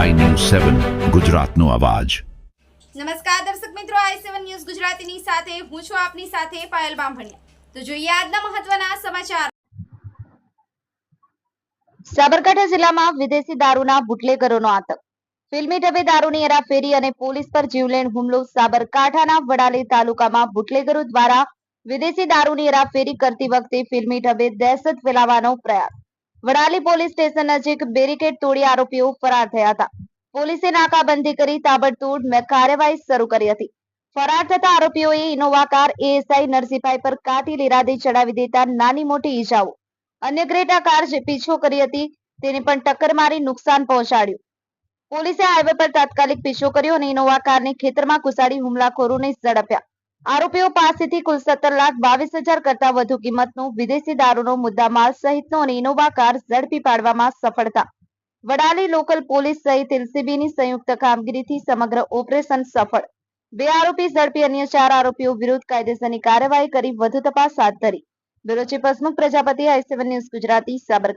સેવન ગુજરાતનો અવાજ. નમસ્કાર દર્શક મિત્રો આઈ સેવન ન્યૂઝ ગુજરાતીની સાથે હું છું આપની સાથે પાયલ બામભણિયા. તો જોઈએ આજના મહત્વના સમાચાર. સાબરકાંઠા જિલ્લામાં વિદેશી દારૂના બુટલેગરોનો આતંક. ફિલ્મી ઢબે દારૂની હેરાફેરી અને પોલીસ પર જીવલેણ હુમલો સાબરકાંઠાના વડાલી તાલુકામાં બુટલેગરો દ્વારા વિદેશી દારૂની હેરાફેરી કરતી વખતે ફિલ્મી ઢબે દહેશત ફેલાવવાનો પ્રયાસ. વડાલી પોલીસ સ્ટેશન નજીક બેરિકેડ તોડી આરોપીઓ ફરાર થયા હતા. પોલીસે નાકાબંધી કરી તાબડતોડ કાર્યવાહી શરૂ કરી હતી. ફરાર થતા આરોપીઓએ ઇનોવા કાર એએસઆઈ નરસિંહભાઈ પર કાટી ઇરાદે ચડાવી દેતા નાની મોટી ઈજાઓ. અન્ય ગ્રેટા કાર જે પીછો કરી હતી, તેને પણ ટક્કર મારી નુકસાન પહોંચાડ્યું. પોલીસે હાઈવે પર તાત્કાલિક પીછો કર્યો અને ઇનોવા કારને ખેતરમાં ઘુસાડી હુમલાખોરોને ઝડપ્યા. આરોપીઓ પાસેથી કુલ સત્તર લાખ બાવીસ હજાર કરતા વધુ કિંમતનું વિદેશી દારૂનો મુદ્દામાલ સહિતનો ઇનોવા કાર ઝડપી પાડવામાં સફળતા. વડાલી લોકલ પોલીસ સહિત એલસીબીની સંયુક્ત કામગીરીથી સમગ્ર ઓપરેશન સફળ. બે આરોપી ઝડપી, અન્ય ચાર આરોપીઓ વિરુદ્ધ કાયદેસરની કાર્યવાહી કરી વધુ તપાસ હાથ ધરી. Bureau chief Prajapati, I news Gujarati, Sabarkantha.